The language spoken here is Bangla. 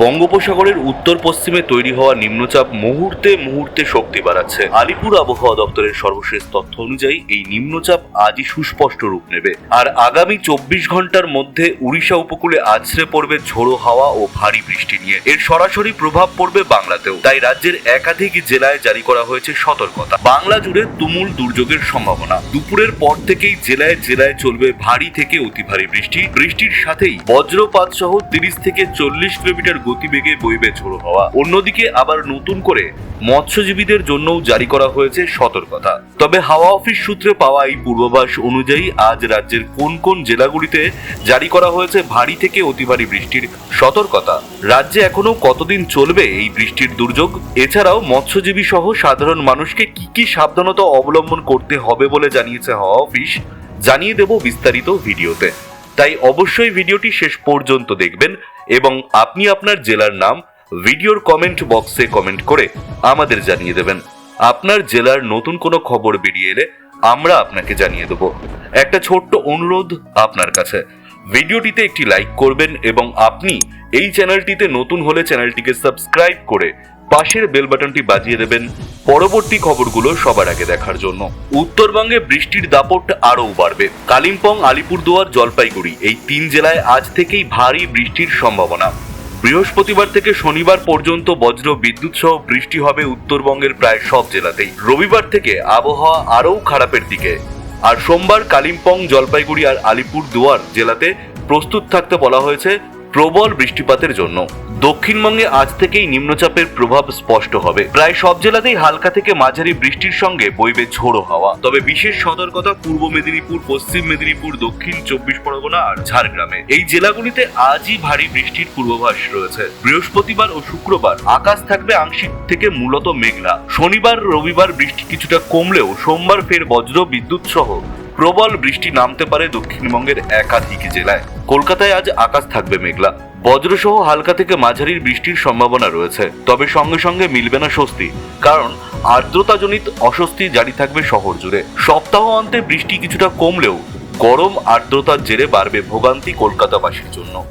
বঙ্গোপসাগরের উত্তর পশ্চিমে তৈরি হওয়া নিম্নচাপ মুহূর্তে মুহূর্তে শক্তি বাড়াচ্ছে। আলিপুর আবহাওয়া দপ্তরের সর্বশেষ তথ্য অনুযায়ী, এই নিম্নচাপ আজই সুস্পষ্ট রূপ নেবে। আর আগামী চব্বিশ ঘণ্টার মধ্যে উড়িষ্যা উপকূলে আছড়ে পড়বে ঝোড়ো হাওয়া ও ভারী বৃষ্টি নিয়ে। এর সরাসরি প্রভাব পড়বে বাংলাতেও। তাই রাজ্যের একাধিক জেলায় জারি করা হয়েছে সতর্কতা। বাংলা জুড়ে তুমুল দুর্যোগের সম্ভাবনা। দুপুরের পর থেকেই জেলায় জেলায় চলবে ভারী থেকে অতি ভারী বৃষ্টি। বৃষ্টির সাথেই বজ্রপাত সহ তিরিশ থেকে চল্লিশ কিলোমিটার গতিবেগে বইবে ঝোড়ো হওয়া। অন্যদিকে আবার নতুন করে মৎস্যজীবীদের জন্যও জারি করা হয়েছে সতর্কতা। তবে হাওয়া অফিস সূত্রে পাওয়া এই পূর্বাভাস অনুযায়ী আজ রাজ্যের কোন কোন জেলাগুলিতে জারি করা হয়েছে ভারী থেকে অতি ভারী বৃষ্টির সতর্কতা। রাজ্যে এখনও কতদিন চলবে এই বৃষ্টির দুর্যোগ? এছাড়াও মৎস্যজীবী সহ সাধারণ মানুষকে কি কি সাবধানতা অবলম্বন করতে হবে বলে জানিয়েছে হাওয়া অফিস, জানিয়ে দেব বিস্তারিত ভিডিওতে। তাই অবশ্যই ভিডিওটি শেষ পর্যন্ত দেখবেন। এবং আপনি আপনার জেলার নাম ভিডিওর কমেন্ট বক্সে কমেন্ট করে আমাদের জানিয়ে দেবেন। আপনার জেলার নতুন কোনো খবর বেরিয়ে এলে আমরা আপনাকে জানিয়ে দেব। একটা ছোট্ট অনুরোধ আপনার কাছে। ভিডিওটিতে একটি লাইক করবেন এবং আপনি এই চ্যানেলটিতে নতুন হলে চ্যানেলটিকে সাবস্ক্রাইব করে পাশের বেল বাটনটি বাজিয়ে দেবেন পরবর্তী খবরগুলো সবার আগে দেখার জন্য। উত্তরবঙ্গে বৃষ্টির দাপট আরও বাড়বে। কালিম্পং, আলিপুরদুয়ার, জলপাইগুড়ি এই তিন জেলায় আজ থেকেই ভারী বৃষ্টির সম্ভাবনা। বৃহস্পতিবার থেকে শনিবার পর্যন্ত বজ্র বিদ্যুৎ সহ বৃষ্টি হবে উত্তরবঙ্গের প্রায় সব জেলাতেই। রবিবার থেকে আবহাওয়া আরও খারাপের দিকে। আর সোমবার কালিম্পং, জলপাইগুড়ি আর আলিপুর দুয়ার জেলাতে প্রস্তুত থাকতে বলা হয়েছে প্রবল বৃষ্টিপাতের জন্য। দক্ষিণবঙ্গে আজ থেকেই নিম্নচাপের প্রভাব স্পষ্ট হবে। প্রায় সব জেলাতেই হালকা থেকে মাঝারি বৃষ্টির সঙ্গে বইবে ঝোড়ো হাওয়া। তবে বিশেষ সতর্কতা পূর্ব মেদিনীপুর, পশ্চিম মেদিনীপুর, দক্ষিণ চব্বিশ পরগনা আর ঝাড়গ্রামে। এই জেলাগুলিতে আজই ভারী বৃষ্টির পূর্বাভাস রয়েছে। বৃহস্পতিবার ও শুক্রবার আকাশ থাকবে আংশিক থেকে মূলত মেঘলা। শনিবার, রবিবার বৃষ্টি কিছুটা কমলেও সোমবার ফের বজ্র বিদ্যুৎ সহ প্রবল বৃষ্টি নামতে পারে দক্ষিণবঙ্গের একাধিক জেলায়। কলকাতায় আজ আকাশ থাকবে মেঘলা। বজ্রসহ হালকা থেকে মাঝারির বৃষ্টির সম্ভাবনা রয়েছে। তবে সঙ্গে সঙ্গে মিলবে না স্বস্তি, কারণ আর্দ্রতাজনিত অস্বস্তি জারি থাকবে শহর জুড়ে। সপ্তাহ অন্তে বৃষ্টি কিছুটা কমলেও গরম আর্দ্রতার জেরে বাড়বে ভোগান্তি কলকাতাবাসীর জন্য।